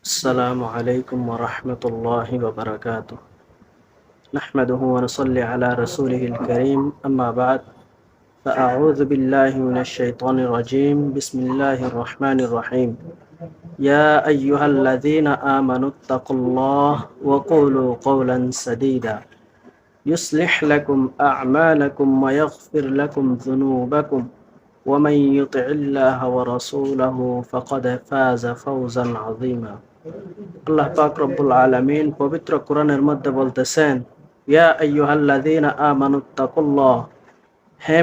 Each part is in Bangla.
السلام عليكم ورحمة الله وبركاته. نحمده ونصلي على رسوله الكريم أما بعد فأعوذ بالله من الشيطان الرجيم. بسم الله الرحمن الرحيم. يا أيها الذين آمنوا اتقوا الله وقولوا قولا سديدا. يصلح لكم أعمالكم ويغفر لكم ذنوبكم. ومن يطع الله ورسوله فقد فاز فوزا عظيما. আল্লাহ পাক রব্বুল পবিত্র কোরআনের মধ্যে বলতেছেন হে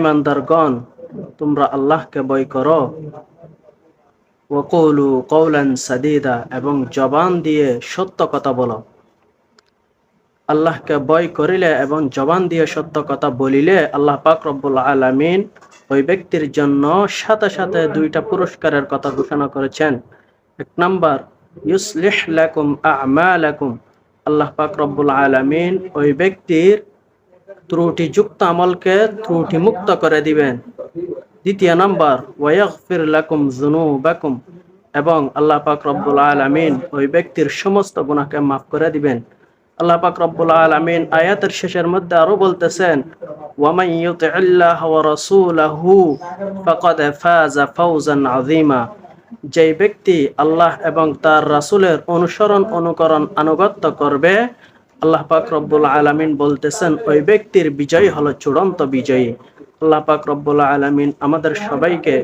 তোমরা আল্লাহকে ভয় করো। সাদীদা, এবং জবান দিয়ে সত্য কথা বলো। আল্লাহকে ভয় করিলে এবং জবান দিয়ে সত্য কথা বলিলে আল্লাহ পাক রব্বুল আলামিন ওই ব্যক্তির জন্য সাথে সাথে দুইটা পুরস্কারের কথা ঘোষণা করেছেন। এক নাম্বার ইউসলিহ লাকুম আমালাকুম। আল্লাহ পাক রব্বুল আলামিন ওই ব্যক্তির ত্রুটিযুক্ত আমলকে ত্রুটি মুক্ত করে দিবেন। দ্বিতীয় নাম্বার, ওয়াগফির লাকুম যুনুবাকুম। এবং আল্লাহ পাক রব্বুল আলামিন ওই ব্যক্তির সমস্ত গুনাহকে মাফ করে দিবেন। আল্লাহ পাক রব্বুল আলামিন আয়াতের শেষের মধ্যে আরও বলতেছেন, ওয়ামান ইউতিল্লাহ ওয়া রাসূলাহু ফাকাদ ফাজা ফাওজান আযীমা। যেই ব্যক্তি আল্লাহ এবং তার রাসূলের অনুসরণ অনুকরণ আনুগত্য করবে, আল্লাহ পাক রব্বুল আলামিন বলতেছেন, ওই ব্যক্তির বিজয় হলো চূড়ান্ত বিজয়ী। আল্লাহ পাক রব্বুল আলামিন আমাদের সবাইকে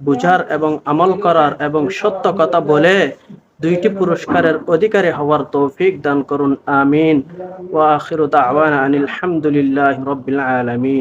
বুঝার এবং আমল করার এবং সত্য কথা বলে দুইটি পুরস্কারের অধিকারী হওয়ার তৌফিক দান করুন, আমিন। ওয়া আখিরু দাওয়ানা আনিল হামদুলিল্লাহি রাব্বিল আলামিন।